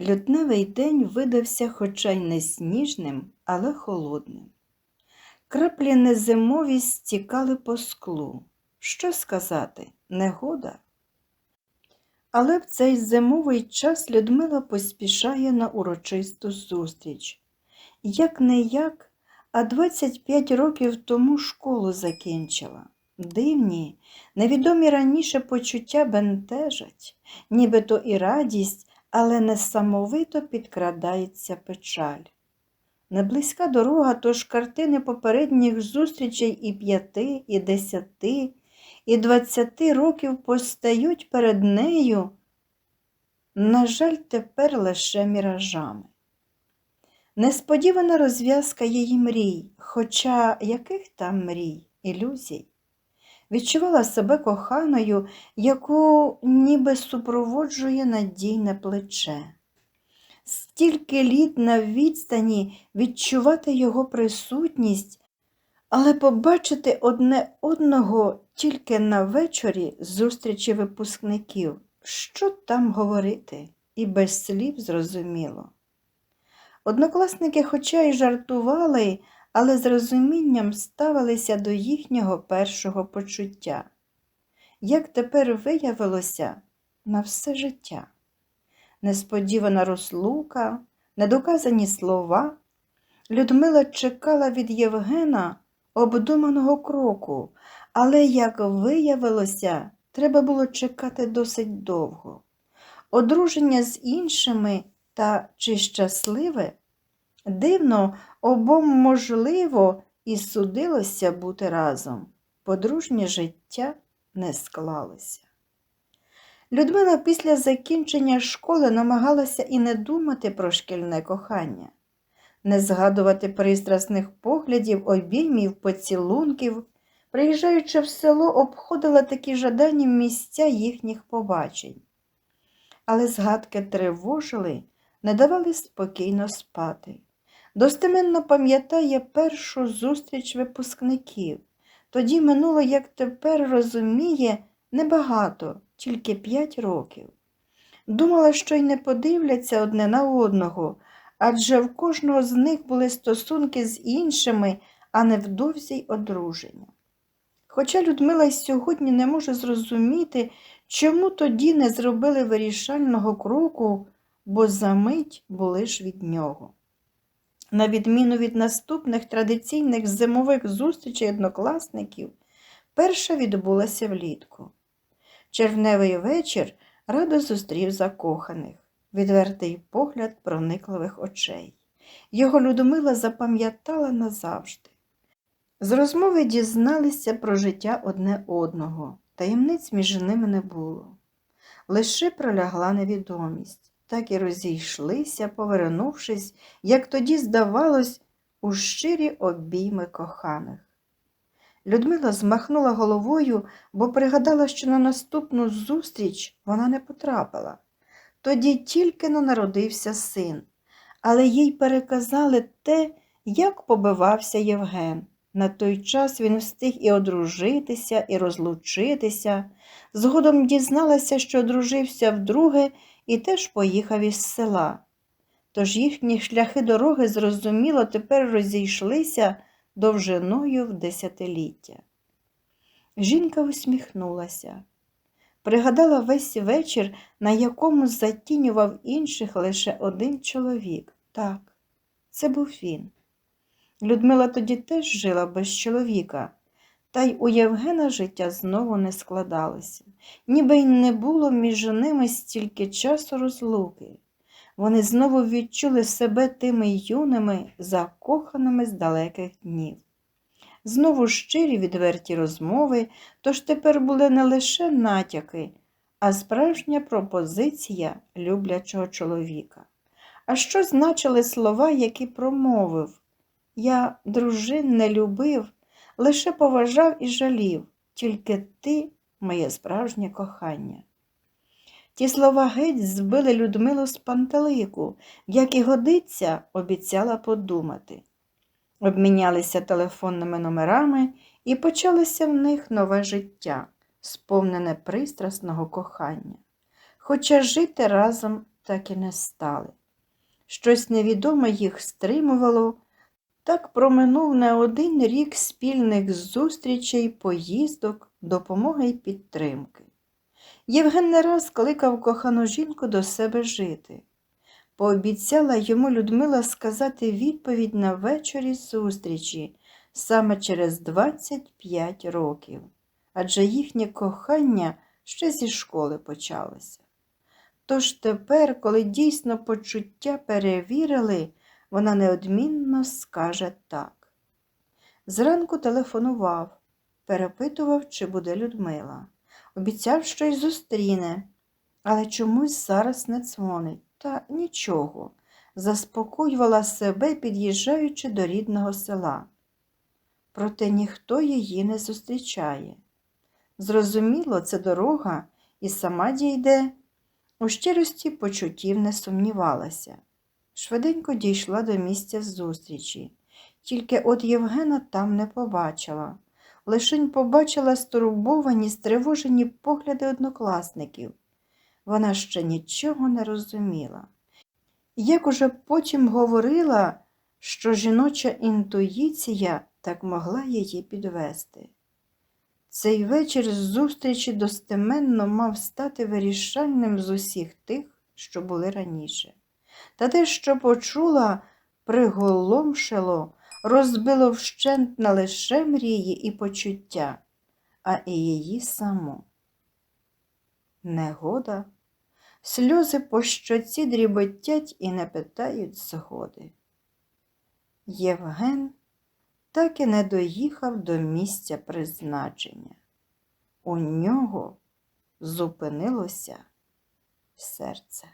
Лютневий день видався хоча й не сніжним, але холодним. Краплі незимові стікали по склу. Що сказати, негода? Але в цей зимовий час Людмила поспішає на урочисту зустріч. Як не як, а 25 років тому школу закінчила. Дивні, невідомі раніше почуття бентежать, нібито і радість, але несамовито підкрадається печаль. Неблизька дорога, тож картини попередніх зустрічей і п'яти, і десяти, і двадцяти років постають перед нею, на жаль, тепер лише міражами. Несподівана розв'язка її мрій, хоча яких там мрій, ілюзій. Відчувала себе коханою, яку ніби супроводжує надійне плече. Стільки літ на відстані відчувати його присутність, але побачити одне одного тільки на вечорі зустрічі випускників. Що там говорити? І без слів зрозуміло. Однокласники, хоча й жартували, але з розумінням ставилися до їхнього першого почуття. Як тепер виявилося на все життя. Несподівана розлука, недоказані слова. Людмила чекала від Євгена обдуманого кроку, але, як виявилося, треба було чекати досить довго. Одруження з іншими та чи щасливе? Дивно, обом можливо і судилося бути разом. Подружнє життя не склалося. Людмила після закінчення школи намагалася і не думати про шкільне кохання, не згадувати пристрасних поглядів, обіймів, поцілунків, приїжджаючи в село, обходила такі жадані місця їхніх побачень. Але згадки тривожили, не давали спокійно спати. Достеменно пам'ятає першу зустріч випускників. Тоді минуло, як тепер розуміє, небагато, тільки п'ять років. Думала, що й не подивляться одне на одного, адже в кожного з них були стосунки з іншими, а невдовзі й одруження. Хоча Людмила й сьогодні не може зрозуміти, чому тоді не зробили вирішального кроку, бо за мить були ж від нього. На відміну від наступних традиційних зимових зустрічей однокласників, перша відбулася влітку. Червневий вечір радо зустрів закоханих, відвертий погляд проникливих очей. Його Людмила запам'ятала назавжди. З розмови дізналися про життя одне одного, таємниць між ними не було. Лише пролягла невідомість, так і розійшлися, повернувшись, як тоді здавалось, у щирі обійми коханих. Людмила змахнула головою, бо пригадала, що на наступну зустріч вона не потрапила. Тоді тільки но народився син, але їй переказали те, як побивався Євген. На той час він встиг і одружитися, і розлучитися. Згодом дізналася, що одружився вдруге і теж поїхав із села. Тож їхні шляхи дороги, зрозуміло, тепер розійшлися довжиною в десятиліття. Жінка усміхнулася, пригадала весь вечір, на якому затінював інших лише один чоловік. Так, це був він. Людмила тоді теж жила без чоловіка, та й у Євгена життя знову не складалося, ніби й не було між ними стільки часу розлуки. Вони знову відчули себе тими юними, закоханими з далеких днів. Знову щирі відверті розмови, тож тепер були не лише натяки, а справжня пропозиція люблячого чоловіка. А що значили слова, які промовив? Я дружин не любив, лише поважав і жалів, тільки ти моє справжнє кохання. Ті слова геть збили Людмилу з пантелику, як і годиться, обіцяла подумати. Обмінялися телефонними номерами і почалося в них нове життя, сповнене пристрасного кохання. Хоча жити разом так і не стали. Щось невідоме їх стримувало. Так проминув не один рік спільних зустрічей, поїздок, допомоги й підтримки. Євген не раз кликав кохану жінку до себе жити. Пообіцяла йому Людмила сказати відповідь на вечорі зустрічі саме через 25 років, адже їхнє кохання ще зі школи почалося. Тож тепер, коли дійсно почуття перевірили, вона неодмінно скаже так. Зранку телефонував, перепитував, чи буде Людмила. Обіцяв, що й зустріне, але чомусь зараз не дзвонить. Та нічого, заспокоювала себе, під'їжджаючи до рідного села. Проте ніхто її не зустрічає. Зрозуміло, це дорога і сама дійде. У щирості почуттів не сумнівалася. Швиденько дійшла до місця зустрічі, тільки от Євгена там не побачила. Лишень побачила стурбовані, стривожені погляди однокласників. Вона ще нічого не розуміла. Як уже потім говорила, що жіноча інтуїція так могла її підвести. Цей вечір зустрічі достеменно мав стати вирішальним з усіх тих, що були раніше. Та те, що почула, приголомшило, розбило вщент не лише мрії і почуття, а і її саму. Негода, сльози по щоці дріботять і не питають згоди. Євген так і не доїхав до місця призначення. У нього зупинилося серце.